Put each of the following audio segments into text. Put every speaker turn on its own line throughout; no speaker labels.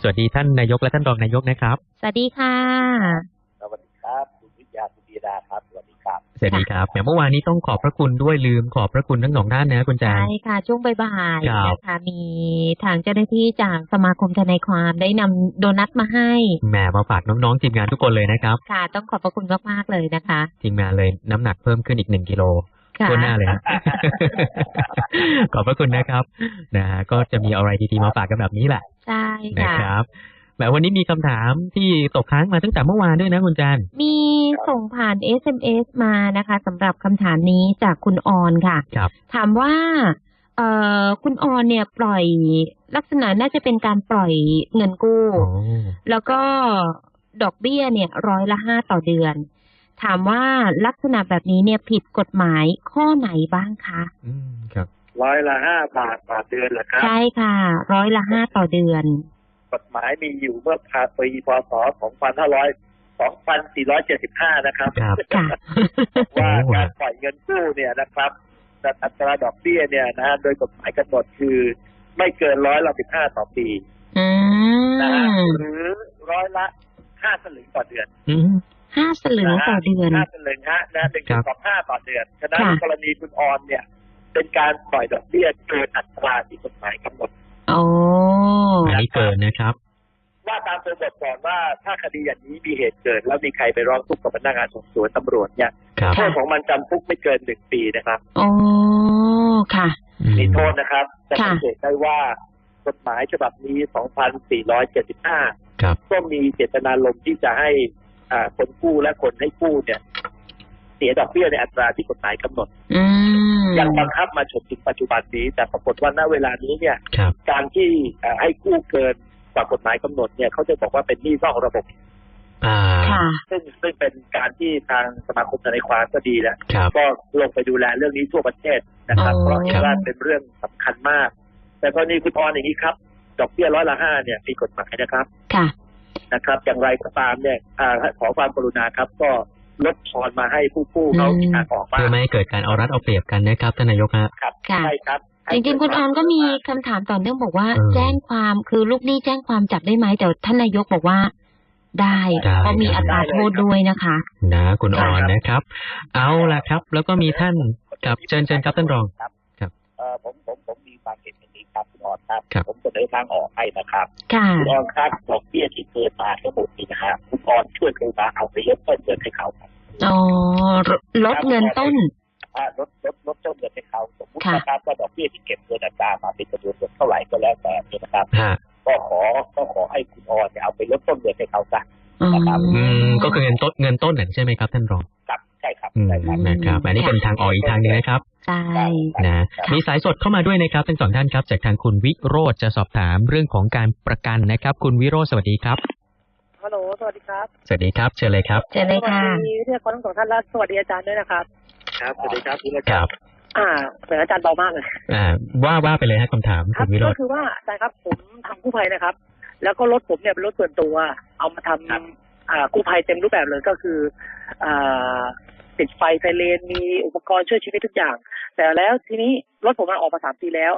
สวัสดีท่านนายกและท่านรองนายกนะครับ
สวัสดีค่ะ
สวัสดีครับ คุณวิทยาคุณดีดาครับ สวัสดีครับ
สวัสดีครับแหมเมื่อวานนี้ต้องขอบพระคุณด้วยลืมขอบพระคุณทั้งสองท่านนะคุณแจ
ใช่
ง
ค่ะ ช่วงบ่าย
ครับ
ๆนะคะมีทางเจ้าหน้าที่จากสมาคมทนายความได้นำโดนัทมาให้
แหมมาฝากน้องๆทีมงานทุกคนเลยนะครับ
ค่ะ ต้องขอบพระคุณมากๆเลยนะคะ
ทีมงานเลยน้ำหนักเพิ่มขึ้นอีกหนึ่งกิโล
ค่ะ
ทั่วหน้าเลยฮะขอบพระคุณนะครับนะฮะก็จะมีอะไรดีๆมาฝากกันแบบนี้แหละ
ใช่
นะ
ค่ะ
ครับแหมวันนี้มีคำถามที่ตกค้างมาตั้งแต่เมื่อวานด้วยนะคุณแจน
มีส่งผ่าน SMS มานะคะสำหรับคำถามนี้จากคุณออนค่ะ
ครับ
ถามว่าเอ่อคุณออนเนี่ยปล่อยลักษณะน่าจะเป็นการปล่อยเงินกู้
โอ้
แล้วก็ดอกเบี้ยเนี่ยร้อยละห้าต่อเดือน ถามว่าลักษณะแบบนี้เนี่ยผิดกฎหมายข้อไหนบ้างคะ
อืมครับ
ร้อยละห้าบาทต่อเดือนเหรอครับ
ใช่ค่ะ ร้อยละห้าต่อเดือน
กฎหมายมีอยู่เมื่อปีพศ2500 2475นะครับ
ครับ
ค่ะ
ว่า
โอ้
การปล่อยเงินกู้เนี่ยนะครับอัตราดอกเบี้ยเนี่ยนะฮะโดยกฎหมายกำหนดคือ ไม่เกินร้อยละสิบห้าต่อปี
อื
นะฮะ
ม
หรือร้อยละห้าสลึงต่อเดือน
อืม
ห้าสลึงต่อเดือน
ห้าสลึงฮะนะหนึ่ง
ครั
จุ
บ
ดสองห้าต่อเดือนฉะนั้น
ค่ะ
กรณีคุณออนเนี่ย เป็นการปล่อยดอกเบี้ยเกินอัตราที่กฎหมายกำหนด
โอ้
อันนี้เกินนะครับ
ว่าตามตัวบทก่อนว่าถ้าคดีอย่างนี้มีเหตุเกิด แล้วมีใครไปร้องทุกข์กับพนักงานสอบสวนตำรวจเนี่ย
ครับ
โทษของมันจำคุกไม่เกินหนึ่งปีนะครับ
โอ้ค่ะ
มีโทษนะครับจะ
ค่ะ
สังเกตได้ว่ากฎหมายฉบับนี้ 2475
ครับ
ก็มีเจตนารมณ์ที่จะให้อ่า คนกู้และคนให้กู้เนี่ยเสียดอกเบี้ยในอัตราที่กฎหมายกำหนด
อืม
ยังบังคับมาจนถึงปัจจุบันนี้ แต่ปรากฏว่าณเวลานี้เนี่ย
ครับ
การที่เอ่อให้กู้เกินกว่ากฎหมายกำหนดเนี่ยเขาจะบอกว่าเป็นหนี้นอกระบบ
อ่า
ค่ะ
ซึ่งซึ่งเป็นการที่ทางสมาคมทนายความก็ดีแหละ
ครับ
ก็ลงไปดูแลเรื่องนี้ทั่วประเทศนะครับ
อ๋อ
เพราะเห็นว่าเป็นเรื่องสำคัญมาก แต่กรณีคุณออนอย่างนี้ครับ ดอกเบี้ยร้อยละห้าเนี่ยมีกฎหมายนะครับ
ค่ะ
นะครับ อย่างไรก็ตามเนี่ยอ่าขอความกรุณาครับก็ลดทอนมาให้ผู้กู้เขา
อืม
มีทางออกบ้า
เพื่องไม่ให้เกิดการเอารัดเอาเปรียบกันนะครับท่านนายกฮะ
ครับ
ค่ะ
ใช่ครับ
จริงๆคุณออนก็มีคำถามต่อเนื่องบอกว่า
เออ
แจ้งความคือลูกหนี้แจ้งความจับได้ไหมแต่ท่านนายกบอกว่าได้
ได้
เพราะมีอัตราโทษด้วยนะคะ
นะคุณออนนะครับ เอาละครับ แล้วก็มีท่านกับเชิญเชิญครับท่านรอง
ครับ
ครับ
เอ่อผมผมผมมี ความเห็นอย่างนี้ครับคุณออนครับ
ครับ
ผมเสนอทางออกให้นะครับ
ค่ะ
คุณออนครับดอกเบี้ยที่เกินมาทั้งหมดนี้นะฮะคุณออนช่วยกรุณาเอาไปลดต้นเงินให้เขาครับ
อ๋อลลดเงินต้น
อ่าลดลดลดต้นเงินให้เขาสมมติ
ค่ะ
นะครับว่าดอกเบี้ยที่เก็บเกินอัตรามาเป็นจำนวนเงินเท่าไหร่ก็แล้วแต่เนี่ยนะครับ
ฮะ
ก็ขอก็ขอให้คุณออนเนี่ยเอาไปลดต้นเงินให้เขาซะ
อืม
อืมก็คือเงินต้นเงินต้นนั่นใช่ไหมครับท่านรอง
ครับ ใช่ครับ
อืม
ใช่ครับ
นะครับอันนี้เป็นทางออกอีกทางหนึงนะครับ
ใช่
นะมีสายสดเข้ามาด้วยนะครับทั้งสองท่านครับ จากทางคุณวิโรจน์จะสอบถามเรื่องของการประกันนะครับ คุณวิโรจน์สวัสดีครับ
ฮัลโหลสวัสดีครับ
สวัสดีครับเชิญเลยครับ
เชิญเลยค่ะ
สวัสดีที่คนทั้งสองท่านและสวัสดีอาจารย์ด้วยนะครับ
ครับสวัสดีครับคุณ
ครับ
อ่าเสียงอาจารย์เบามากเลย
อ่า ว่าว่าไปเลยฮะคำถาม
ครั
คุณวิโร
ก็
จน์
คือว่าอาจารย์ครับผมทำกู้ภัยนะครับ แล้วก็รถผมเนี่ยเป็นรถส่วนตัว เอามาทำอ่า กู้ภัยเต็มรูปแบบเลยก็คืออ่าติดไฟไซเรนมีอุปกรณ์ช่วยชีวิตทุกอย่าง แต่แล้วทีนี้รถผมมันออกมาสามปีแล้ว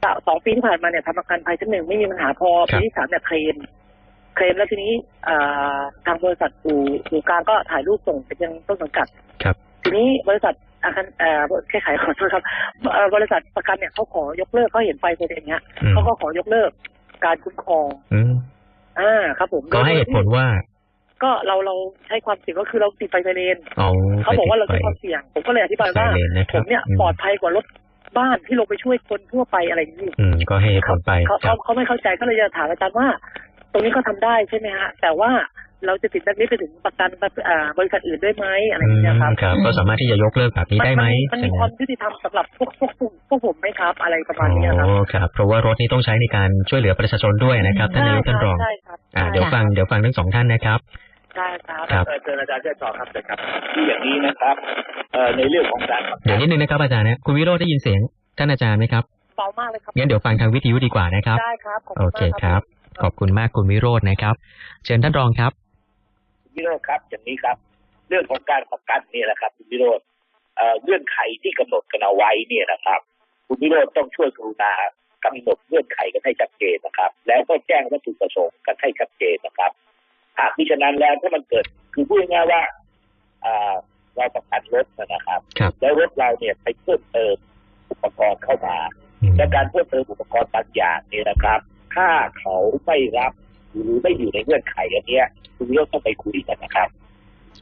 แต่สองปีที่ผ่านมาเนี่ยทำประกันภัยชั้นหนึ่งไม่มีปัญหาพอปีที่สามเนี่ยเคลมเคลมแล้วทีนี้อ่าทางบริษัทอู่อู่กลางก็ถ่ายรูปส่งไปยังต้นสังกัด
ครับ
ทีนี้บริษัทอาคารเอ่อแค่ขายขอโทษครับเอ่อบริษัทประกันเนี่ยเขาขอยกเลิกเขาเห็นไฟไฟแดงเนี้ย
อืม
เขาก็ขอยกเลิกการคุ้มครอง
อืม
อ่าครับ ผม
ก็ให้เหตุผลว่า
ก็เราเราใช้ความเสี่ยงก็คือเราติดไฟไซเรน
เอา
เขาบอกว่าเรา
ไป
ใช้ความเสี่ยง ผมก็เลยอธิบาย
ไซ
ว่า
เรนนะค
ผ
รับ
มเนี่ย
อืม
ปลอดภัยกว่ารถบ้านที่ลงไปช่วยคนทั่วไปอะไรอย่างนี้
อืมก็ให้เหตุผลไป
เขา
ครั
เขา
บ
เขาไม่เข้าใจก็เลยจะถามอาจารย์ว่า ตรงนี้ก็ทำได้ใช่ไหมฮะ แต่ว่า เราจะติดแบบนี้ไปถึงประกันอ่าบริษัทอื่นด้วยไหมอะไรอย่างเงี้ยครับ
ครับ ก็สามารถที่จะยกเลิกแบบนี้ได้ไหม
มัน
ใช่
มี
ไหม
ความยุติธรรมสำหรับพวกพวกพวกพวกผมไหมครับ อะไรประมาณนี้ครับ
โอ้ครับเพราะว่ารถนี้ต้องใช้ในการช่วยเหลือประชาชนด้วยนะครับท่านนายกท่านรอง
ใช่ครับ
อ่าเดี๋ยวฟังเดี๋ยวฟังทั้งสองท่านนะครับ
ใช่ครับ
ครับ
เอ่อเชิญอาจารย์เชิญต่อครับเชิญครับที่อย่างนี้นะครับเอ่อในเรื่องของการประกั
เดี๋ยวนิดนึงนะครับอาจารย์นะคุณวิโรจน์ได้ยินเสียงท่านอาจารย์ไหมครับ
เบามากเลยครับ
งั้นเดี๋ยวฟังทางวิทยุดีกว่านะครับ
ได้ครับขอบ
โอ
คุณ
เค
มาก
ครับ ขอบคุณมากคุณวิโรจน์นะครับ เชิญท่านรองครับ
คุณ วิโรจน์ครับ อย่างนี้ครับ เรื่องของการประกันเนี่ยนะครับ คุณวิโรจน์เอ่อเงื่อนไขที่กำหนดกันเอาไว้เนี่ยนะครับ คุณวิโรจน์ต้องช่วยกรุณากำหนดเงื่อนไขกันให้ชัดเจนนะครับ แล้วก็แจ้งวัตถุประสงค์กันให้ชัดเจนนะครับหากมิฉะนั้นแล้วถ้ามันเกิดคือพูดง่ายๆว่าอ่าเราประกันรถนะครับ
ครับ
แล้วรถเราเนี่ยไปเพิ่มเติมอุปกรณ์เข้ามา
อืม
และการเพิ่มเติมอุปกรณ์บางอย่างเนี่ยนะครับ ถ้าเขาไม่รับ หรือไม่อยู่ในเงื่อนไขอันเนี้ยคุณก็ต้องไปคุยกันนะครับ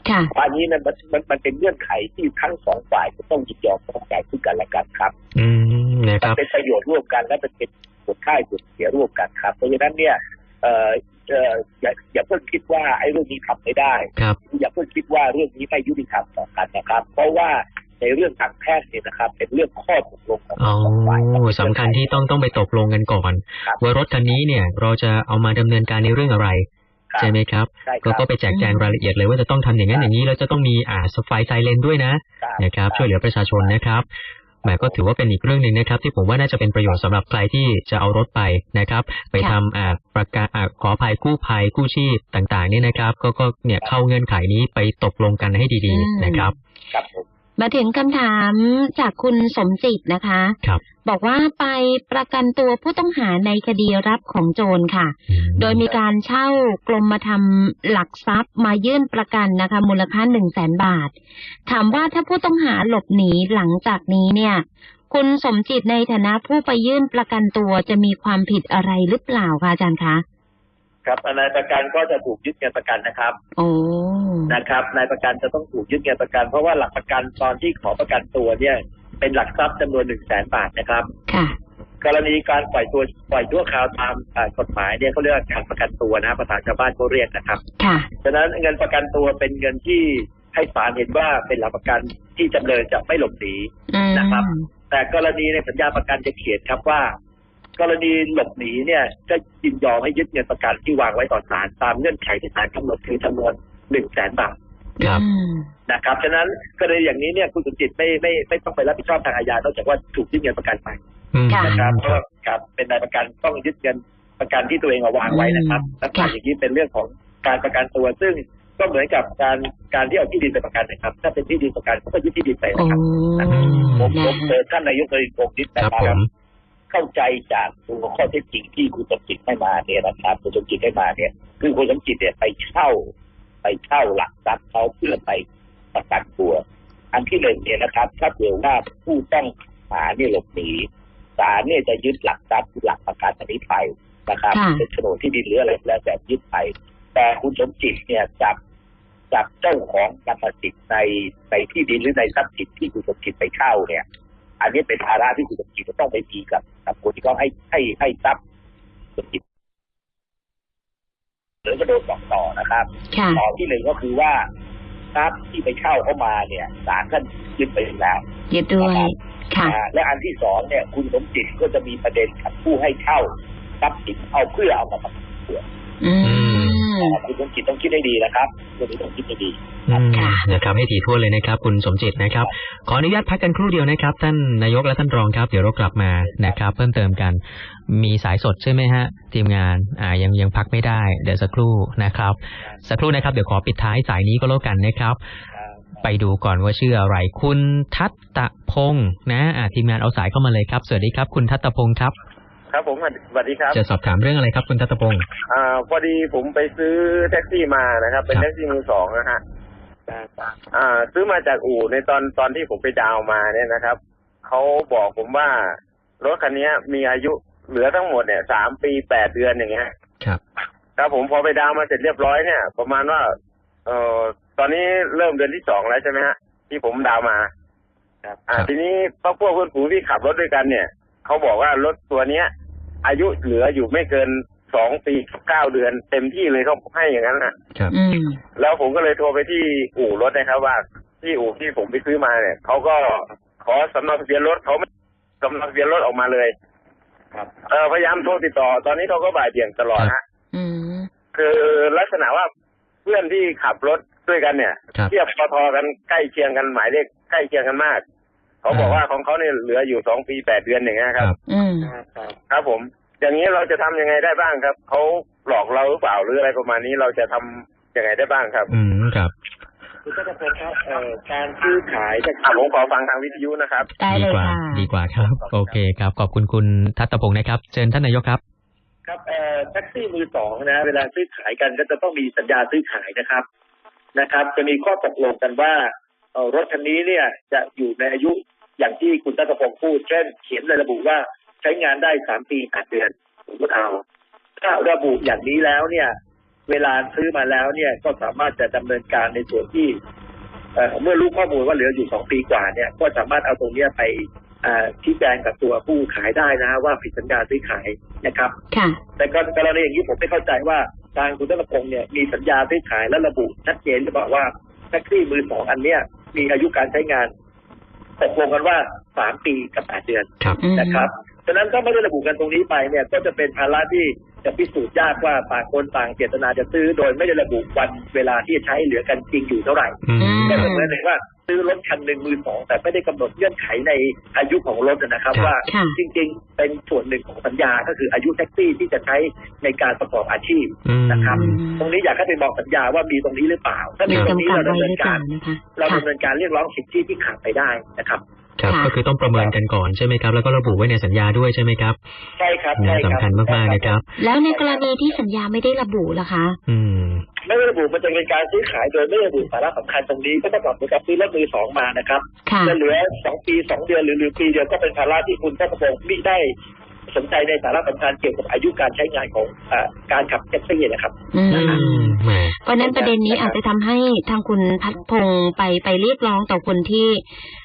ค่ะ
อันนี้นะมันมันมันเป็นเงื่อนไขที่ทั้งสองฝ่ายจะต้องยินยอมต้องใจซึ่งกันและกันครับ
อืมนะค
มัน
รับ
เป็นประโยชน์ร่วมกันและมันเป็นผลค่ายผลเสียร่วมกันครับ เพราะฉะนั้นเนี่ยเอ่อเอ่ออย่าอย่าเพิ่งคิดว่าไอ้เรื่องนี้ทำไม่ได้
ครับ
อย่าเพิ่งคิดว่าเรื่องนี้ไม่ยุติธรรมต่อกันนะครับ เพราะว่า ในเรื่องทางแพ่งเนี่ยนะครับ เป็นเรื่องข้อตกลงของ
อ๋อ
สองฝ่าย
สำคัญที่ต้องต้องไปตกลงกันก่อน
ครับ
ว่ารถคันนี้เนี่ย เราจะเอามาดำเนินการในเรื่องอะไร
ครับ
ใช่ไหมครับ
ใช่ค
ก็
รับ
ก็ไปแจกแจงรายละเอียดเลยว่าจะต้องทำอย่างนั้นอย่างนี้แล้วจะต้องมีอ่าไฟไซเรนด้วยนะนะครับ ช่วยเหลือประชาชนนะครับแหมก็ถือว่าเป็นอีกเรื่องหนึ่งนะครับ ที่ผมว่าน่าจะเป็นประโยชน์สำหรับใครที่จะเอารถไปนะครับ ไปทำอ่าประกาอ่าขออภัยกู้ภัยกู้ชีพต่างๆเนี่ยนะครับ ก็ก็เนี่ยเข้าเงื่อนไขนี้ไปตกลงกันให้ดี
อืม
ๆนะครับ
ครับผ ม
มาถึงคำถามจากคุณสมจิตนะคะ
ครับ
บอกว่าไปประกันตัวผู้ต้องหาในคดีรับของโจรค่ะ โดยมีการเช่ากรมมาทำหลักทรัพย์มายื่นประกันนะคะ มูลค่าหนึ่งแสนบาท ถามว่าถ้าผู้ต้องหาหลบหนีหลังจากนี้เนี่ย คุณสมจิตในฐานะผู้ไปยื่นประกันตัวจะมีความผิดอะไรหรือเปล่าคะอาจารย์คะ
ครับนายประกันก็จะถูกยึดเงินประกันนะครับ
โอ้
นะครับนายประกันจะต้องถูกยึดเงินประกัน เพราะว่าหลักประกันตอนที่ขอประกันตัวเนี่ย เป็นหลักทรัพย์จำนวนหนึ่งแสนบาทนะครับ
ค่ะ
กรณีการปล่อยตัวปล่อยตัวคราวตามอ่ากฎหมายเนี่ยเขาเรียกว่าการประกันตัวนะภาษาชาวบ้านเขาเรียกนะครับ
ค่ะ
ฉะนั้นเงินประกันตัวเป็นเงินที่ให้ศาลเห็นว่าเป็นหลักประกันที่จำเลยจะไม่หลบหนี
อืม
นะครับ แต่กรณีในสัญญาประกันจะเขียนครับว่า กรณีหลบหนีเนี่ยจะยินยอมให้ยึดเงินประกันที่วางไว้ต่อศาลตามเงื่อนไขที่ศาลกำหนดคือจำนวน หนึ่งแสนบาท
ครับ
อืม
นะครับฉะนั้นกรณีอย่างนี้เนี่ยคุณสุจิตไม่ไม่ไม่ต้องไปรับผิดชอบทางอาญานอกจากว่าถูกยึดเงินประกันไป
อืม
ค่ะ
นะครับเพ
ค
ราะ
รับ
ว่าครับเป็นนายประกันต้องยึดเงินประกันที่ตัวเองเอาวางไว้นะครับ
อืม
ลักษณะอย่างนี้เป็นเรื่องของการประกันตัวซึ่งก็เหมือนกับการการที่เอาที่ดินไปประกันนะครับ ถ้าเป็นที่ดินประกันก็ยึดที่ดินไป
โอ้
นะครับผมผ
นะ
มเจอท่านนายกเลยผมยึด
ครับ
นะ
ผม
เข้าใจจากตัวข้อเท็จจริงที่คุณสมจิตให้มาเนี่ยนะครับคุณสมจิตให้มาเนี่ย คือคุณสมจิตเนี่ยไปเช่า ไปเช่าหลักทรัพย์เขาเพื่อไปประกันตัว อันที่หนึ่งเนี่ยนะครับ ถ้าเผื่อว่าผู้ต้องหาเนี่ยหลบหนีศาลเนี่ยจะยึดหลักทรัพย์หลักประกันอันนี้ไปนะครับ
ค่ะ
เป็นโฉนดที่ดินหรืออะไรแล้วแต่ยึดไป แต่คุณสมจิตเนี่ยจับจับเจ้าของกรรมสิทธิ์ในในที่ดินหรือในทรัพย์สินที่คุณสมจิตไปเช่าเนี่ย อันนี้เป็นภาระที่คุณสมจิตจะต้องไปมีกับกับคนที่เขาให้ให้ให้ทรัพย์สมจิต หรือจะโดนบอกต่อนะครับ
ค่ะ
ต่อที่หนึ่งก็คือว่าทรัพย์ที่ไปเช่าเข้ามาเนี่ยศาลท่านยึดไปแล้ว
ยึดด้วยค่ะ
อ่าและอันที่สองเนี่ยคุณสมจิตก็จะมีประเด็นกับผู้ให้เช่าทรัพย์สินเอาเพื่อเอามาประกันตัว
อืม
นะ ครับคุณสมจิตต้องคิดให้ดีนะครับเรื่องนี้ต้องคิดให้ดี
อืม
ค่ะ
นะครับให้ถี่ถ้วนเลยนะครับ คุณสมจิตนะครับ ขออนุญาตพักกันครู่เดียวนะครับ ท่านนายกและท่านรองครับ เดี๋ยวเรากลับมานะครับ เพิ่มเติมกัน มีสายสดใช่ไหมฮะทีมงานอ่ายังยังพักไม่ได้ เดี๋ยวสักครู่นะครับ สักครู่นะครับเดี๋ยวขอปิดท้ายสายนี้ก็แล้วกันนะครับไปดูก่อนว่าชื่ออะไร คุณทัตตะพงศ์นะอ่าทีมงานเอาสายเข้ามาเลยครับ สวัสดีครับ คุณทัตตะพงศ์ครับ
ครับผมสวัสดีครับ
จะสอบถามเรื่องอะไรครับคุณทัตตะพงศ์
อ่า พอดีผมไปซื้อแท็กซี่มานะครับ เป็น
ครับ
แท็กซี่มือสองนะฮะอ่า ซื้อมาจากอู่ในตอนตอนที่ผมไปดาวน์มาเนี่ยนะครับเขาบอกผมว่ารถคันนี้มีอายุเหลือทั้งหมดเนี่ยสามปีแปดเดือนอย่างเงี้ย
ครับ
ครับผมพอไปดาวน์มาเสร็จเรียบร้อยเนี่ย ประมาณว่า เอ่อตอนนี้เริ่มเดือนที่สองแล้วใช่ไหมฮะที่ผมดาวน์มา
ครับ
อ่า
ครับ
ทีนี้พวกพวกเพื่อนฝูงที่ขับรถด้วยกันเนี่ยเขาบอกว่ารถตัวเนี้ย อายุเหลืออยู่ไม่เกินสองปีกับเก้าเดือน เต็มที่เลยเขาให้อย่างนั้นนะครับ
อืม
แล้วผมก็เลยโทรไปที่อู่รถนะครับ ว่าที่อู่ที่ผมไปซื้อมาเนี่ยเขาก็ขอสำเนาทะเบียนรถเขาไม่สำเนาทะเบียนรถออกมาเลย
ครับ
เออพยายามโทรติดต่อ ตอนนี้เขาก็บ่ายเบี่ยงตลอดฮะ
อืม
คือลักษณะว่าเพื่อนที่ขับรถด้วยกันเนี่ย
ครับ
เทียบพอๆกันใกล้เคียงกันหมายเลขใกล้เคียงกันมาก เขาบอกว่าของเขาเนี่ยเหลืออยู่สองปีแปดเดือนอย่างเงี้ยครับ
อืม
ครับผม อย่างนี้เราจะทำยังไงได้บ้างครับเขาหลอกเราหรือเปล่าหรืออะไรประมาณนี้เราจะทำยังไงได้บ้างครับ
อืมครับ
คุณก็จะพบครับเอ่อการซื้อขายจาก
อะผมขอฟังทางวิทยุนะครับ
ได้
ดี
เลย
กว่า
ค่ะ
ดีกว่าครับ โอเคครับ ขอบคุณคุณทัตตพงศ์นะครับ เชิญท่านนายกครับ
ครับเอ่อแท็กซี่มือสองนะ เวลาซื้อขายกันก็จะต้องมีสัญญาซื้อขายนะครับ นะครับ จะมีข้อตกลงกันว่าเอ่อรถคันนี้เนี่ยจะอยู่ในอายุ อย่างที่คุณทัตพงศ์พูดเช่นเขียนในระบุว่าใช้งานได้สามปีแปดเดือนผมก็เอาถ้าระบุอย่างนี้แล้วเนี่ย เวลาซื้อมาแล้วเนี่ยก็สามารถจะดำเนินการในส่วนที่เอ่อเมื่อรู้ข้อมูลว่าเหลืออยู่สองปีกว่าเนี่ย ก็สามารถเอาตรงเนี้ยไปอ่าชี้แจงกับตัวผู้ขายได้นะว่าผิดสัญญาซื้อขายนะครับ
ค่ะ
แต่กรกรณีอย่างนี้ผมไม่เข้าใจว่าทางคุณธนพงศ์เนี่ยมีสัญญาซื้อขายและระบุชัดเจนหรือเปล่าว่าแท็กซี่มือสองอันเนี้ยมีอายุการใช้งาน ตกลงกันว่าสามปีกับแปดเดือน
ครับ
อืม
นะครับฉะนั้นถ้าไม่ได้ระบุกันตรงนี้ไปเนี่ยก็จะเป็นภาระที่ จะพิสูจน์ยากว่าต่างคนต่างเจตนาจะซื้อโดยไม่ได้ระบุวันเวลาที่จะใช้เหลือกันจริงอยู่เท่าไหร่
อืม
ก็เหมือนเลยว่าซื้อรถคันหนึ่งมือสองแต่ไม่ได้กำหนดเงื่อนไขในอายุของรถนะครับ
ครับ
ว่า
ค่ะ
จริง ๆ เป็นส่วนหนึ่งของสัญญาก็คืออายุแท็กซี่ที่จะใช้ในการประกอบอาชีพ
อืม
นะครับ
อืม
ตรงนี้อยากให้ไปบอกสัญญาว่ามีตรงนี้หรือเปล่า ถ้ามี
มี
ตรงนี้
จำกัด
เรา
ไว้
ดำเนิ
หรื
น
อเป
กา
ล่ารนะคะ
เรา
ค่ะ
ดำเนินการเรียกร้องสิทธิที่ขาดไปได้นะครับ
ครับ
ค่ะ
ก็คือต้องประเมินกันก่อนใช่ไหมครับ แล้วก็ระบุไว้ในสัญญาด้วยใช่ไหมครับ
ใช่ครับ
นะ
ใช่ครับ
สำคัญมากๆนะครับ
แล้วในกรณีที่สัญญาไม่ได้ระบุล่ะคะ
อืม
ไม่ได้ระบุมันจะเป็นการซื้อขายโดยไม่ระบุสาระสำคัญตรงนี้ก็ต้องบอกเหมือนกับซื้อรถมือสองมานะครับ
ค่ะ
จะเหลือสองปีสองเดือนหรือหรือปีเดียวก็เป็นภาระที่คุณท่านประพงศ์มิได้สนใจในสาระสำคัญเกี่ยวกับอายุการใช้งานของอ่าการขับแท็กซี่นะครับ
อื
อื
ม
มแหม
เพราะฉะนั้นประเด็นนี้อาจจะทำให้ทางคุณพัดพงศ์ไปไปเรียกร้องต่อคนที่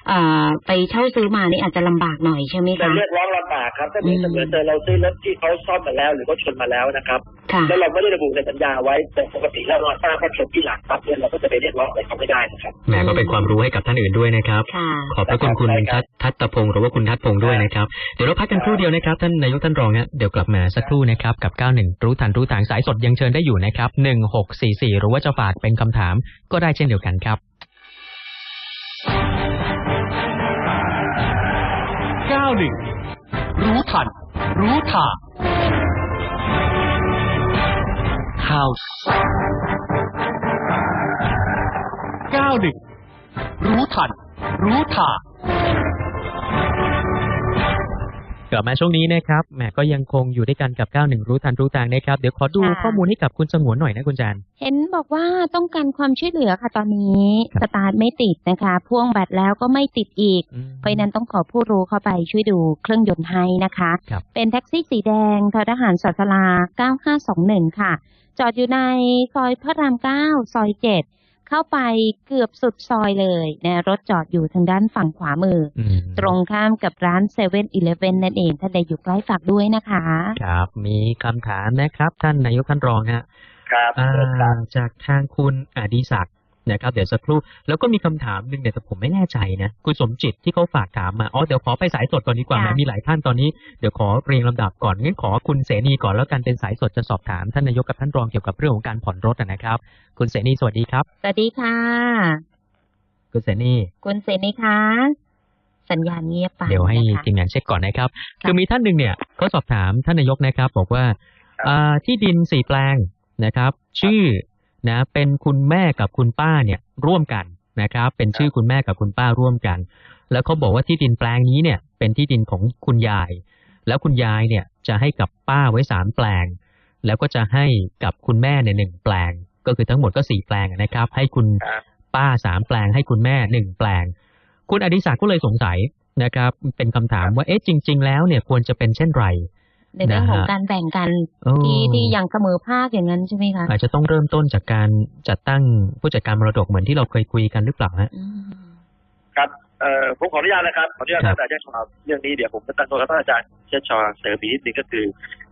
เอ่อไปเช่าซื้อมานี่อาจจะลำบากหน่อยใช่ไหม
จะ
คะ
เรียกร้องลำบากครับถ้ามีเสมือนเจอเราซื้อรถที่เขาซ่อมมาแล้ว หรือเขาชนมาแล้วนะครับ
ค่ะ
แล้วเราไม่ได้ระบุในสัญญาไว้แต่ปกติแล้วเราทราบว่าชนที่หลังปั๊บเนี่ยเราก็จะไปเรียกร้องอะไรเขาไม่ได้นะครับ
แหมก็เป็นความรู้ให้กับท่านอื่นด้วยนะครับ
ค่ะ
ขอบพระคุณคุณ
ได้ครั
ทั
บ
ศทัตตพงศ์หรือว่าคุณทัศพงศ์ด้วยนะครับเดี๋ยวเราพักกันครู่เดียวนะครับท่านนายกท่านรองฮะเดี๋ยวกลับมาสักครู่นะครับกับ 91 รู้ทันรู้ทางสายสดยังเชิญได้อยู่นะครับ1644หรือว่าจะฝากเป็นคำถามก็ได้เช่นเดียวกันครับ
91 รู้ทัน รู้ทาง House 91 รู้ทัน รู้ทาง
กลับมาช่วงนี้นะครับแหมก็ยังคงอยู่ด้วยกันกับ 91 รู้ทันรู้ทางนะครับ เดี๋ยวขอดู
ค่ะ
ข้อมูลให้กับคุณสงวนหน่อยนะคุณจัน
เห็นบอกว่าต้องการความช่วยเหลือค่ะตอนนี้
ครับ
สตาร์ทไม่ติดนะคะพ่วงแบตแล้วก็ไม่ติดอีก
อืม
เพราะฉะนั้นต้องขอผู้รู้เข้าไปช่วยดูเครื่องยนต์ให้นะคะ
ครับ
เป็นแท็กซี่สีแดงททหารสัสลา 9521 ค่ะ จอดอยู่ในซอยพระราม 9 ซอย 7 เข้าไปเกือบสุดซอยเลยนะรถจอดอยู่ทางด้านฝั่งขวามือ
อื
อ
ม
ตรงข้ามกับร้านเซเว่นอีเลฟเว่นนั่นเองท่านใดอยู่ใกล้ฝากด้วยนะคะ
ครับ มีคำถามนะครับ ท่านนายกท่านรองฮะ
ครับ
อ่าจากทางคุณอดีศักดิ์ นะครับเดี๋ยวสักครู่แล้วก็มีคำถามหนึ่งเนี่ยแต่ผมไม่แน่ใจนะคุณสมจิตที่เขาฝากถามมาอ๋อเดี๋ยวขอไปสายสดก่อนดีกว่า
ค่ะ
นะมีหลายท่านตอนนี้เดี๋ยวขอเรียงลำดับก่อนงั้นขอคุณเสนีก่อนแล้วกันเป็นสายสดจะสอบถามท่านนายกกับท่านรองเกี่ยวกับเรื่องของการผ่อนรถอะนะครับ คุณเสนีสวัสดีครับ
สวัสดีค่ะ
คุณเสนี
คุณเซนีคะสัญญาณเงียบไป
เดี๋ยวให้
นะคะ
ทีมงานเช็คก่อนนะครับ
ค่ะ
คือมีท่านหนึ่งเนี่ยเขาสอบถามท่านนายกนะครับ บอกว่าอ่าที่ดินสี่แปลงนะครับ ชื่อ นะเป็นคุณแม่กับคุณป้าเนี่ยร่วมกันนะครับ เป็นชื่อคุณแม่กับคุณป้าร่วมกัน แล้วเขาบอกว่าที่ดินแปลงนี้เนี่ย เป็นที่ดินของคุณยาย แล้วคุณยายเนี่ยจะให้กับป้าไว้สามแปลง แล้วก็จะให้กับคุณแม่ในยหนึ่งแปลง ก็คือทั้งหมดก็สี่แปลงนะครับ ให้คุณ
ครับ
ป้าสามแปลง ให้คุณแม่หนึ่งแปลง คุณอดิศักดิ์ก็เลยสงสัยนะครับ เป็นคำถามว่าเอ๊ะจริง ๆ แล้วเนี่ยควรจะเป็นเช่นไร
ในเรื่องของ
นะฮะ
การแบ่งกัน
เออ
ที่ที่อย่างเสมอภาคอย่างนั้นใช่ไหมคะ
อาจจะต้องเริ่มต้นจากการจัดตั้งผู้จัดการมรดกเหมือนที่เราเคยคุยกันหรือเปล่าฮะ
อืม
ครับเอ่อผมขออนุญาตนะครับขออนุญาต
ครับ
อาจารย์เชษชอเรื่องนี้เดี๋ยวผมจะตั้งตัวกับท่านอาจารย์เชษชอเสริมอีกนิดนึงก็คือ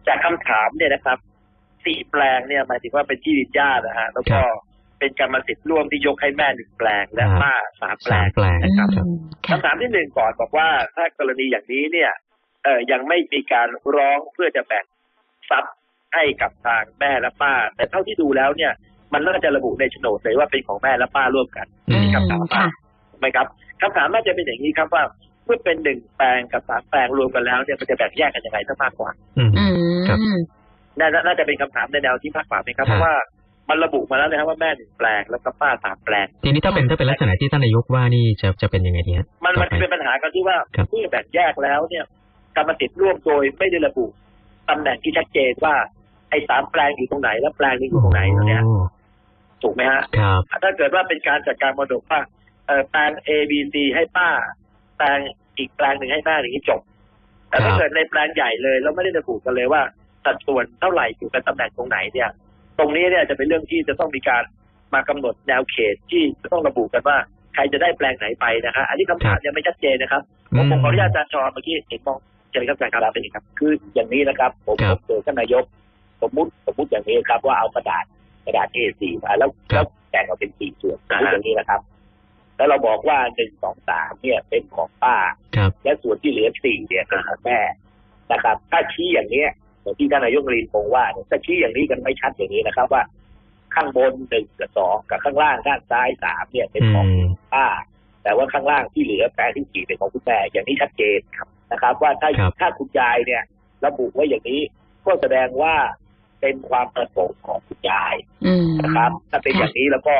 จากคำถามเนี่ยนะครับสี่แปลงเนี่ยหมายถึงว่าเป็นที่ดินญาตินะฮะแล้วก็เป็นกรรมสิทธิ์ร่วมที่ยกให้แม่หนึ่งแปลงและป้าสามแปล
สาม
ง
แปลง
นะครับ
ครับ
อืมค่ะ
คำถามที่หนึ่งก่อนบอกว่าถ้ากรณีอย่างนี้เนี่ยเอ่อ ยังไม่มีการร้องเพื่อจะแบ่งทรัพย์ให้กับทางแม่และป้า แต่เท่าที่ดูแล้วเนี่ย มันน่าจะระบุในโฉนดเลยว่าเป็นของแม่และป้าร่วมกัน
อืม
มีคำถาม
ค่ะ
ว่าถูกไหมครับคำถามน่าจะเป็นอย่างนี้ครับว่าเมื่อเป็นหนึ่งแปลงกับสามแปลงรวมกันแล้วเนี่ยมันจะแบ่งแยกกันยังไงซะมากกว่า
อืม
อื
ครับ
ม
น่าจะน่าจะเป็นคำถามในแนวที่มากกว่าไหมครับ
ครับ
เพราะว่า
มันระบุมาแล้วนะครับว่าแม่หนึ่งแปลงแล้วก็ป้าสามแปลง
ทีนี้ถ้าเป็นถ้าเป็นลักษณะที่ท่านนายกว่านี่จะจะเป็นยังไงดีฮะ
มัน
ต่อ
มัน
ไป
เป็นปัญหากันที่ว่า
ครับ
เมื่อแบ่งแยกแล้วเนี่ย กรรมสิทธิ์ร่วมโดยไม่ได้ระบุตำแหน่งที่ชัดเจนว่า ไอ้สามแปลงอยู่ตรงไหน แล้วแปลงนี้อยู่ตรงไหนตรงเนี้ย
โอ้
ถูกไหมฮะ
ครับ
ถ้าเกิดว่าเป็นการจัดการมรดกว่าเออแปลง A B C ให้ป้า แปลงอีกแปลงหนึ่งให้แม่อย่างนี้จบ แต่ถ้า
ครับ
เกิดในแปลงใหญ่เลยแล้วไม่ได้ระบุกันเลยว่าสัดส่วนเท่าไหร่อยู่กับตำแหน่งตรงไหนเนี่ย ตรงนี้เนี่ยจะเป็นเรื่องที่จะต้องมีการมากำหนดแนวเขตที่จะต้องระบุกันว่าใครจะได้แปลงไหนไปนะคะอันนี้คำถามยังไม่ชัดเจนนะครับผมผมขออนุญาตอาจารย์ชอเมื่อกี้เห็นมองเชิญครับอาจารย์ครับเป็นครับ คืออย่างนี้นะครับ ผม
ค
ผ
รับ
มเจอท่านนายก สมมุติสมมุติอย่างนี้ครับ ว่าเอากระดาษกระดาษ A4 มาแล้ว
ครั
แล้ว
บ
แบ่งออกเป็นสี่ส่วนสมมติอย่างนี้นะครับ แล้วเราบอกว่าหนึ่งสองสามเนี่ยเป็นของป้า
ครับ
และส่วนที่เหลือสี่เนี่ยเป็นของแม่นะครับ ถ้าชี้อย่างเนี้ยเหมือนที่ท่านนายกรีนคงว่าเนี่ยถ้าชี้อย่างนี้กันไม่ชัดอย่างนี้นะครับ ว่าข้างบนหนึ่งกับสองกับข้างล่างด้านซ้ายสามเนี่ยเป็น
อื
ของ
ม
ป้า แต่ว่าข้างล่างที่เหลือแปลงที่สี่เป็นของคุณแม่อย่างนี้ชัดเจน นะครับ ว่าถ้า
ครับ
ถ้าคุณยายเนี่ย ระบุไว้อย่างนี้ ก็แสดงว่าเป็นความประสงค์ของคุณยาย
อืม
นะครับ ถ้าเป็นอย่างนี้แล้วก็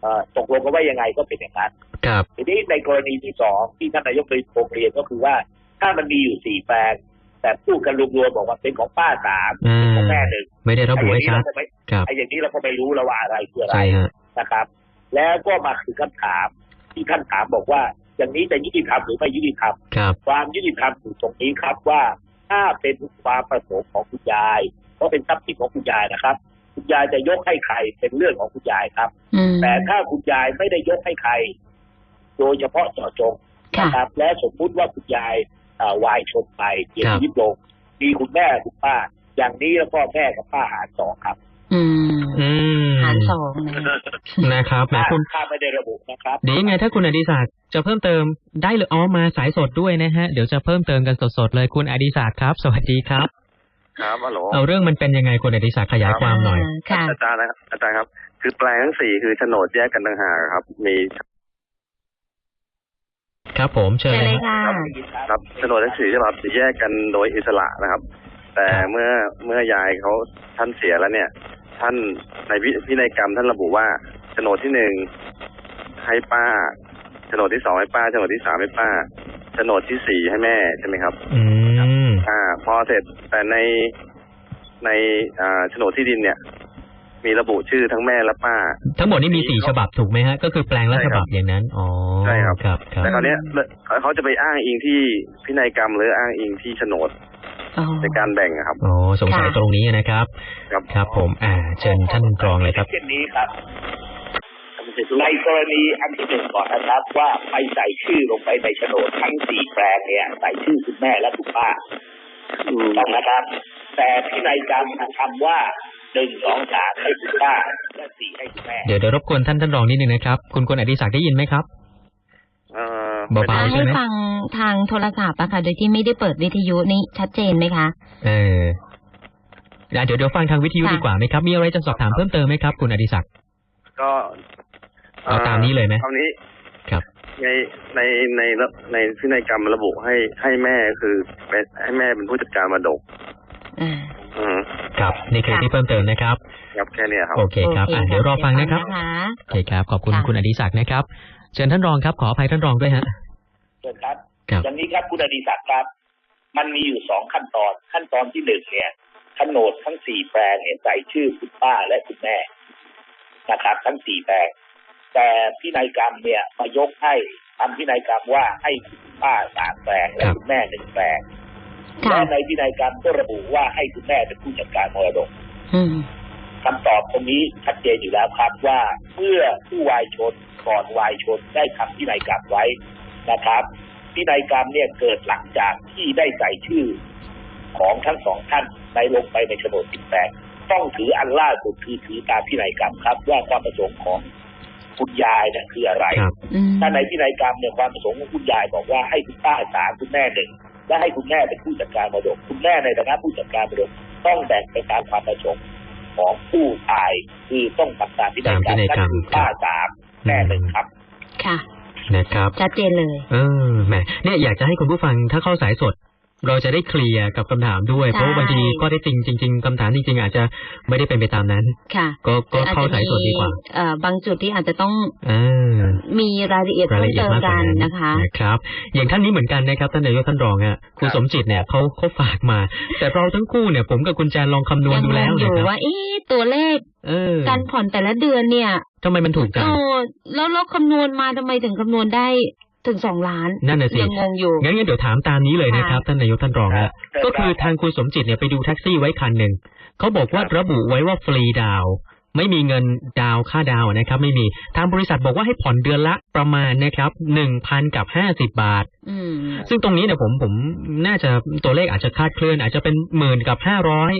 เอ่อตกลงกันว่ายังไงก็เป็นอย่างนั้น
ครับ
ทีนี้ในกรณีที่สองที่ท่านนายกเลยโรงเรียนก็คือว่า ถ้ามันมีอยู่สี่แปลงแต่พูดกันรวมๆบอกว่าเป็นของป้าสาม
อ่า
เป็นของแม่หนึ่ง
ไม่ได้ระบุให้ชัด
ไอ้อย่างนี้เราก็ไม่
ครับ
ไอ้อย่างนี้เราก็ไม่รู้แล้วว่าอะไรคืออะไร
ใช่ฮะ
นะครับ แล้วก็มาคือคำถามที่ท่านถามบอกว่า อย่างนี้จะยุติธรรมหรือไม่ยุติธรรม
ครับ
ความยุติธรรมอยู่ตรงนี้ครับว่าถ้าเป็นความประสงค์ของคุณยาย เพราะเป็นทรัพย์สินของคุณยายนะครับ คุณยายจะยกให้ใครเป็นเรื่องของคุณยายครับ
อืม
แต่ถ้าคุณยายไม่ได้ยกให้ใคร โดยเฉพาะเจาะจง
ค่ะ
นะครับ และสมมุติว่าคุณยายอ่าวายชนไปเสีย
ครับ
ชีวิตลงมีคุณแม่คุณป้า อย่างนี้แล้วก็แม่กับป้าหารสองครับ
อืม
อืม
หารสองนะ
นะครับแหม
ถ้า
คุณ
ถ้าไม่ได้ระบุนะครับ
เดี๋ยวยังไงถ้าคุณอดิศักดิ์จะเพิ่มเติมได้เลยอ๋อมาสายสดด้วยนะฮะ เดี๋ยวจะเพิ่มเติมกันสดๆเลยคุณอดิศักดิ์ครับ สวัสดีครับ
ครับฮัลโหล
เอาเรื่องมันเป็นยังไงคุณอดิศักดิ์ขยายความหน่อย
ค่ะ
อาจารย์นะครับอาจารย์ครับ คือแปลงทั้งสี่คือโฉนดแยกกันต่างหากครับ มี
ครับผมเชิญ
เชิญ
เล
เลยย
ฮะ
ค่ะ
ครับโฉนดทั้งสี่ฉบับจะแยกกันโดยอิสระนะครับ แต่
ครับ
เมื่อเมื่อยายเขาท่านเสียแล้วเนี่ย ท่านในพิพินัยกรรมท่านระบุว่าโฉนดที่หนึ่งให้ป้าโฉนดที่สองให้ป้าโฉนดที่สามให้ป้าโฉนดที่สี่ให้แม่ใช่ไหมครับ
อืม
อ่า พอเสร็จแต่ในในอ่าโฉนดที่ดินเนี่ย มีระบุชื่อทั้งแม่และป้า
ทั้งหมดนี่มีสี่ฉบับถูกไหมฮะ ก็คือแปลงละ
ใช่
ฉ
ครับ
บับอย่างนั้นอ๋อ
ใช่ครับ
ครับ ครับ
แต่คราวเนี้ยเขาจะไปอ้างอิงที่พินัยกรรมหรืออ้างอิงที่โฉนด
อ๋อ
ในการแบ่งอะครับ
อ๋อสงสัย
ค่ะ
ตรงนี้นะครับ
ครับ
ครับผม อ่า เชิญท่านรองเลยครับ
เช่นนี้ครับในกรณีอันที่หนึ่งก่อนนะครับ ว่าไปใส่ชื่อลงไปในโฉนดทั้งสี่แปลงเนี่ยใส่ชื่อคุณแม่และคุณป้าต้องนะครับ แต่พินัยกรรมทำว่าหนึ่งสองสามให้คุณป้าและสี่ให้คุณแม่
เดี๋ยวเดี๋ยวรบกวนท่านท่านรองนิดนึงนะครับ คุณคุณอดิศักดิ์ได้ยินไหมครับ
เอ่อ
เบาๆ
ถ้า
ใช่
ให้
ไหม
ฟังทางโทรศัพท์อะค่ะ โดยที่ไม่ได้เปิดวิทยุนี่ชัดเจนไหมคะ
เอออะเดี๋ยวเดี๋ยวฟังทางวิทยุ
ค่ะ
ดีกว่าไหมครับ มีอะไรจะสอบถามเพิ่มเติมไหมครับ คุณอดิศักดิ์
ก็
เอาตามนี้เลยไหม
คราวนี้
ครับ
ในในในในพินัยกรรมระบุให้ให้แม่คือเป็นให้แม่เป็นผู้จัดการมรดก
อ่า
อืม
ครับนี่คือ
ค่ะ
ที่เพิ่มเติมนะครับ
ครับแค่เนี้ยครับ
โอเคครับอะเดี๋ยวรอฟังนะครับ
เดี๋ยวฟังนะคะ
โอเคครับ ขอบคุณ
ค่ะ
คุณอดิศักดิ์นะครับ เชิญท่านรองครับ ขออภัยท่านรองด้วยฮะ
เชิญครับ
ครับ
อย่างนี้ครับคุณอดีศักดิ์ครับ มันมีอยู่สองขั้นตอน ขั้นตอนที่หนึ่งเนี่ยโฉนดทั้งสี่แปลงเนี่ยใส่ชื่อคุณป้าและคุณแม่นะครับ ทั้งสี่แปลงแต่พินัยกรรมเนี่ยมายกให้ทำพินัยกรรมว่าให้คุณป้าสามแปลงและ
ครับ
คุณแม่หนึ่งแปลง
ค่ะ
และในพินัยกรรมก็ระบุว่าให้คุณแม่เป็นผู้จัดการมรดก
อืม
คำตอบตรงนี้ชัดเจนอยู่แล้วครับว่าเมื่อผู้วายชนก่อนวายชนได้ทำพินัยกรรมไว้นะครับพินัยกรรมเนี่ยเกิดหลังจากที่ได้ใส่ชื่อของทั้งสองท่านในลงไปในโฉนดสิบแปดต้องถืออันล่าสุดคือถือตามพินัยกรรมครับ ว่าความประสงค์ของคุณยายเนี่ยคืออะไร
ครับ
อืม
ถ้าในพินัยกรรมเนี่ยความประสงค์ของคุณยายบอกว่าให้คุณป้าสามคุณแม่หนึ่งและให้คุณแม่เป็นผู้จัดการมรดก คุณแม่ในฐานะผู้จัดการมรดกต้องแบ่งไปตามความประสงค์ ของผู้ตายคือต้องทำตามพินัยกรรม
ตามพินัยกรรม
นั่นคือป้าสามแม่หนึ่งครับ
ค่ะ
นะครับ
ชัดเจนเลย
เออแหมเนี่ยอยากจะให้คุณผู้ฟังถ้าเข้าสายสด เราจะได้เคลียร์กับคำถามด้วย
ใช่
เพราะว่าบางทีข้อเท็จจริงจริง ๆคำถามจริง ๆ อาจจะไม่ได้เป็นไปตามนั้น
ค่ะ
ก็ก็
อาจ
เข้า
จะ
สายสดดีกว่า
เอ่อบางจุดที่อาจจะต้อง
อ่า
มีรายละเอียด
ราย
เพิ่
ละ
ม
เอียด
เติม
มากก
กั
ว่านนั้น
นะคะ
นะครับ อย่างท่านนี้เหมือนกันนะครับท่านนายกท่านรองฮะคุณ
ครับ
สมจิตเนี่ยเขาเขาฝากมา แต่เราทั้งคู่เนี่ย ผมกับคุณแจนลองคำนวณ
ยัง
ดู
ง
แล้ว
งอ
นะ
ยู่
ครับ
ว่าเอ๊ะตัวเลข
เออ
การผ่อนแต่ละเดือนเนี่ย
ทำไมมันถูกจัง
โอ้แล้วเราคำนวณมาทำไมถึงคำนวณได้ ถึงสองล้าน
นั่นน่ะสิ
ยังงงอยู่
งั้นงั้นเดี๋ยวถามตามนี้เลยนะครับ ท่านนายกท่านรองฮะ
ครับ
ก็คือทางคุณสมจิตเนี่ยไปดูแท็กซี่ไว้คันหนึ่งเขาบอกว่าระบุไว้ว่าฟรีดาวน์ไม่มีเงินดาวน์ค่าดาวน์นะครับ ไม่มีทางบริษัทบอกว่าให้ผ่อนเดือนละประมาณนะครับหนึ่งพันกับห้าสิบบาท
อืม
ซึ่งตรงนี้เนี่ยผมผมน่าจะตัวเลขอาจจะคลาดเคลื่อน อาจจะเป็นหมื่นกับห้าร้อย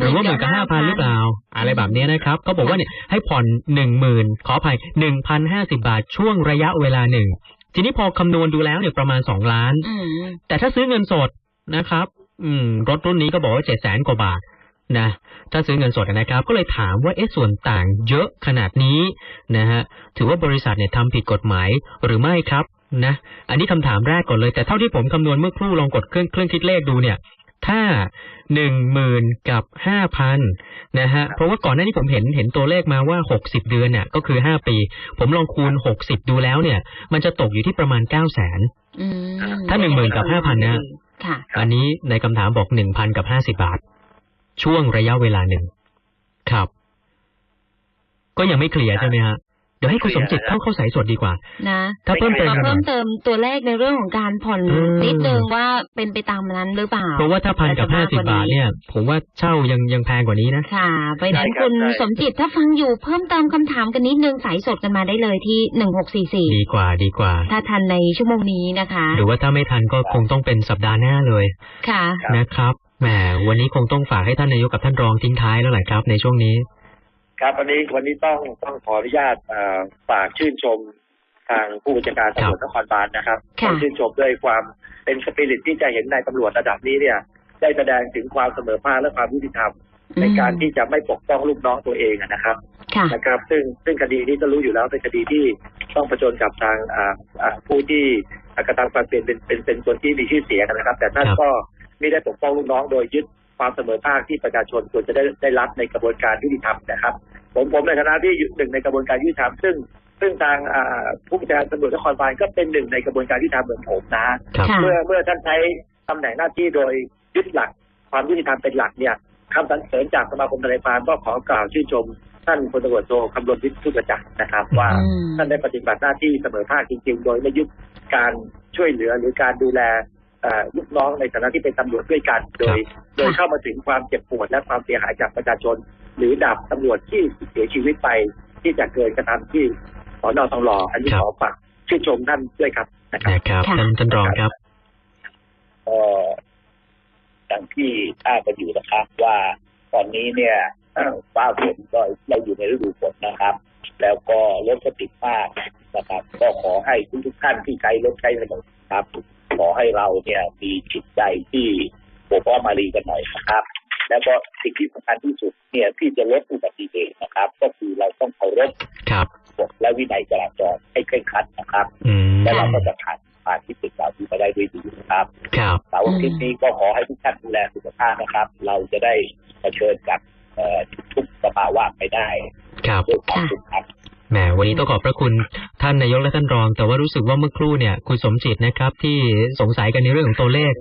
หรือว่าหมื่นกับห้าพันหรือเปล่า อะไรแบบนี้นะครับก็บอกว่าเนี่ยให้ผ่อนหนึ่งหมื่นขออภัยหนึ่งพันห้าสิบาทช่วงระยะเวลาหนึ่ง ทีนี้พอคำนวณดูแล้วเนี่ยประมาณสองล้าน
อืม
แต่ถ้าซื้อเงินสดนะครับ อืม รถรุ่นนี้ก็บอกว่าเจ็ดแสนกว่าบาทนะถ้าซื้อเงินสดนะครับ ก็เลยถามว่าเอ๊ะส่วนต่างเยอะขนาดนี้นะฮะถือว่าบริษัทเนี่ยทำผิดกฎหมายหรือไม่ครับนะ อันนี้คำถามแรกก่อนเลย แต่เท่าที่ผมคำนวณเมื่อครู่ลองกดเครื่องเครื่องคิดเลขดูเนี่ย ถ้าหนึ่งหมื่นกับห้าพันนะฮะเพราะว่าก่อนหน้านี้ผมเห็นเห็นตัวเลขมาว่าหกสิบเดือนเนี่ยก็คือห้าปี ผมลองคูณหกสิบดูแล้วเนี่ย มันจะตกอยู่ที่ประมาณเก้าแสน
อืม
ถ้า10,000กับ5,000นะ
ค่ะ
อันนี้ในคำถามบอกหนึ่งพันกับห้าสิบาท ช่วงระยะเวลาหนึ่งครับ ก็ยังไม่เคลียร์ใช่ไหมฮะ เดี๋ยวให้คุณสมจิตเข้าเข้าสายสดดีกว่า
นะ
ถ้าเพิ่มเติม
มา
กันหน่
เพิ่
อ
ม
ย
เติมตัวเลขในเรื่องของการผ่อน
อืม
นิดนึงว่าเป็นไปตามนั้นหรือเปล่า
เพราะว่าถ้าพันกับห้าสิบาทเนี่ย ผมว่าเช่ายังยังแพงกว่านี้นะ
ค่ะไปนั้น
ใช่ครับ
คุณ
ใช่
สมจิตถ้าฟังอยู่เพิ่มเติมคำถามกันนิดนึงสายสดกันมาได้เลยที่หนึ่งหกสี่สี่
ดีกว่าดีกว่า
ถ้าทันในชั่วโมงนี้นะคะ
หรือว่าถ้าไม่ทันก็คงต้องเป็นสัปดาห์หน้าเลย
ค่ะ
ครับ
นะครับแหมวันนี้คงต้องฝากให้ท่านนายกกับท่านรองทิ้งท้ายแล้วแหละครับ ในช่วงนี้
ครับวันนี้วันนี้ต้องต้องขออนุญาตเอ่อฝากชื่นชมทางผู้บัญชาการตำรวจนครบาลนะครับ
ค่ะ
ต้องชื่นชมด้วยความเป็นสปิริตที่จะเห็นนายตำรวจระดับนี้เนี่ย ได้แสดงถึงความเสมอภาคและความยุติธรรมในการที่จะไม่ปกป้องลูกน้องตัวเองอะนะครับ
ค่ะ
นะครับ ซึ่งซึ่งคดีนี้ก็รู้อยู่แล้วเป็นคดีที่ต้องประจนกับทางอ่าอ่าผู้ที่กระทำความเปลี่ยนเป็นเป็นเป็นคนที่มีชื่อเสียงนะครับ แต่ท่าน
ครับ
ก็ไม่ได้ปกป้องลูกน้องโดยยึด ความเสมอภาคที่ประชาชนควรจะได้ได้รับในกระบวนการยุติธรรมนะครับ ผมผมในฐานะที่อยู่หนึ่งในกระบวนการยุติธรรมซึ่งซึ่งทางอ่าผู้บัญชาการตำรวจนครบาลก็เป็นหนึ่งในกระบวนการยุติธรรมเหมือนผมนะ
ครับ
ค่ะ
เมื่อเมื่อท่านใช้ตำแหน่งหน้าที่โดยยึดหลัก ความยุติธรรมเป็นหลักเนี่ยคำสรรเสริญจากสมาคมทนายความก็ขอกล่าวชื่นชมท่านพลตำรวจโทคำรณวิทย์ทุกระจักรนะครับ ว่า
อืม
ท่านได้ปฏิบัติหน้าที่เสมอภาคจริง ๆ โดยไม่ยึดการช่วยเหลือหรือการดูแลเอ่อ ลูกน้องในฐานะที่เป็นตำรวจด้วยกัน โดย โดยเข้ามาถึงความเจ็บปวดและความเสียหายจากประชาชน หรือดาบตำรวจที่เสียชีวิตไป ที่จะเกิดกระทำที่สอนอทองหล่ออันนี้
ครับ
ขอฝากชื่นชมท่านด้วยครับนะครับ
นะครับ
ค่ะ
ท่านท่านรองครับ
ก็อย่างที่ทราบกันอยู่นะครับ ว่าตอนนี้เนี่ยเอ่อฟ้าฝนก็เราอยู่ในฤดูฝนนะครับ แล้วก็รถก็ติดมากนะครับ ก็ขอให้ทุกทุกๆท่านที่ใช้รถใช้ถนนครับ ขอให้เราเนี่ยมีจิตใจที่โบกว่ามารีกันหน่อยนะครับ แล้วก็สิ่งที่สำคัญที่สุดเนี่ยที่จะลดอุบัติเหตุนะครับ ก็คือเราต้องเคารพ
ครับ
กฎและวินัยจราจรให้เคร่งครัดนะครับ
อืม
และเราก็จะผ่านผ่านที่ติดเหล่านี้มาได้ด้วยดีนะครับ
ครับ
เสาร์อาทิตย์นี้ก็ขอให้ทุกท่านดูแลสุขภาพนะครับ เราจะได้เผชิญกับเอ่อทุกสภาวะไปได้
ครับ
ด้วยความสุขครับ
แหมวันนี้ต้องขอบพระคุณท่านนายกและท่านรอง แต่ว่ารู้สึกว่าเมื่อครู่เนี่ย คุณสมจิตนะครับ ที่สงสัยกันในเรื่องของตัวเลข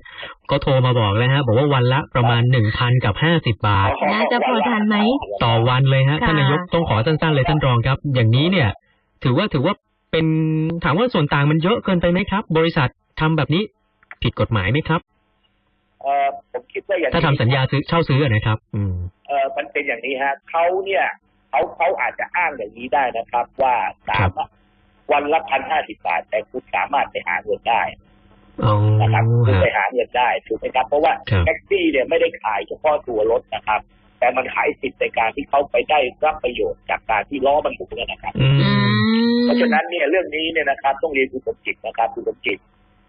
ก็โทรมาบอกแล้วฮะ บอกว่าวันละประมาณหนึ่งพันกับห้าสิบบาท
น่าจะพอทันไหม
ต่อวันเลยฮะ
ค่ะ
ท่านนายกต้องขอสั้นๆเลยท่านรองครับ อย่างนี้เนี่ย ถือว่าถือว่าเป็นถามว่าส่วนต่างมันเยอะเกินไปไหมครับ บริษัททำแบบนี้ผิดกฎหมายไหมครับ
เอ่อผมคิดว่าอย่างนี้
ถ้าทำสัญญาซื้อเช่าซื้ออะนะครับ อืม
เอ่อมันเป็นอย่างนี้ฮะเขาเนี่ย เขาเขาอาจจะอ้างอย่างนี้ได้นะครับ ว่าสา
ครับ
มารถวันละพันห้าสิบบาท แต่คุณสามารถไปหาเงินได้
อ๋อ
นะครับคุณ
ฮะ
ไปหาเงินได้ถูกไหมครับเพราะว่า
ครับ
แท็กซี่เนี่ยไม่ได้ขายเฉพาะตัวรถนะครับ แต่มันขายสิทธิ์ในการที่เขาไปได้รับประโยชน์จากการที่ล้อมันหมุนเนี่ยนะครับ
อื
อื
ม
ม
เพราะฉะนั้นเนี่ยเรื่องนี้เนี่ยนะครับ ต้องเรียนคุณสมจิตนะครับคุณสมจิต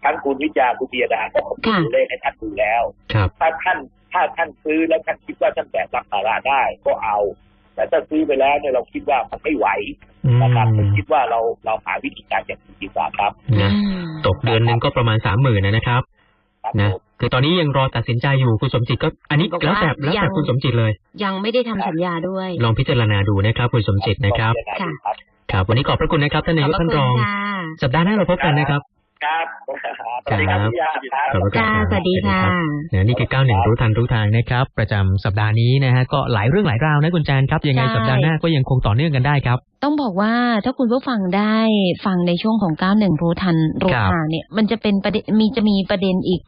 ทั้งคุณวิจารณ์คุณปียดาก็ผมดูเลขให้ท่านดูแล้ว
ครับ
ถ้าท่านถ้าท่านซื้อแล้วท่านคิดว่าท่านแบกรับภาระได้ก็เอา แต่ถ้าซื้อไปแล้วเนี่ยเราคิดว่ามันไม่ไหว
อืม
นะครับผมคิดว่าเราเราหาวิธีการอย่างอื่นดีกว่าครับ
นะตกเดือนหนึ่งก็ประมาณสามหมื่นนะครับ
ครับ
นะ
ผม
คือตอนนี้ยังรอตัดสินใจอยู่คุณสมจิตก็ อันนี้
บอก
แล้วแต่
ว่า
แล้ว
ยั
แต่
ง
คุณสมจิตเลย
ยังไม่ได้ทำสัญญาด้วย
ลองพิจารณาดูนะครับคุณสมจิตนะครับ
ค่ะ
ครับ วันนี้ขอบพระคุณนะครับท่านนายกท่านรอง
ค่ะ
สัปดาห์หน้าเราพบกันนะครับ
ครับสวัสดีครับพี่ยาครับ
ขอบพระคุณ
ค่ะ
รับ
สวัสดีค่ะ
เนี่ยนี่คือ 91 รู้ทันรู้ทางนะครับ ประจำสัปดาห์นี้นะฮะก็หลายเรื่องหลายราวนะคุณแจนครับ ยังไง
ใช่
สัปดาห์หน้าก็ยังคงต่อเนื่องกันได้ครับ
ต้องบอกว่าถ้าคุณผู้ฟังได้ฟังในช่วงของ 91 รู้ทันรู้
ครับ
ทางเนี่ย มันจะเป็นประเด็นมีจะมีประเด็นอีก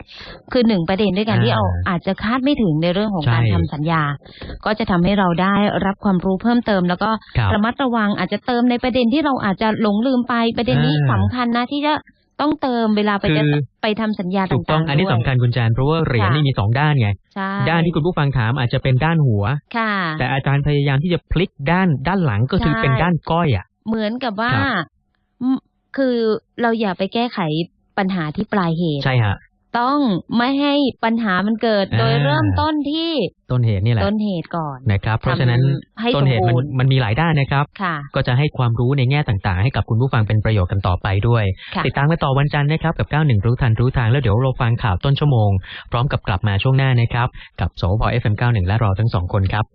คือหนึ่งประเด็นด้วยกัน
อ่า
ที่เอาอาจจะคาดไม่ถึงในเรื่องของการ
ใช่
ทำสัญญา ก็จะทำให้เราได้รับความรู้เพิ่มเติม แล้วก็
ครับ
ระมัดระวังอาจจะเติมในประเด็นที่เราอาจจะหลงลืมไปประเด็นนี้
อ่า
สำคัญนะที่จะ ต้องเติมเวลาไปจะ
คือ
ไปทำสัญญา
ถูกต้อง
ต่างๆ
อันนี้
ด้วย
สำคัญคุณแจนเพราะว่าเหรียญ
ค่ะ
นี่มีสองด้านไง
ใช่
ด้านที่คุณผู้ฟังถามอาจจะเป็นด้านหัว
ค่ะ
แต่อาจารย์พยายามที่จะพลิกด้านด้านหลังก็คือ
ใช่
เป็นด้านก้อยอะ
เหมือนกับว่า
ครับ
อืมคือเราอย่าไปแก้ไขปัญหาที่ปลายเหตุ
ใช่ฮะ
ต้องไม่ให้ปัญหามันเกิด
อ่า
โดยเริ่มต้นที่
ต้นเหตุนี่แหละ
ต้นเหตุก่อน
นะครับ เพราะฉะนั้น
ทำให้
ต้นเหตุ
สม
มัน
บูรณ์
มันมีหลายด้านนะครับ
ค่ะ
ก็จะให้ความรู้ในแง่ต่างๆ ให้กับคุณผู้ฟังเป็นประโยชน์กันต่อไปด้วย
ค่ะ
ติดตามกันต่อวันจันทร์นะครับ กับ 91 รู้ทันรู้ทางแล้วเดี๋ยวเราฟังข่าวต้นชั่วโมง พร้อมกับกลับมาช่วงหน้านะครับ กับสวพ FM91 และเราทั้งสองคนครับ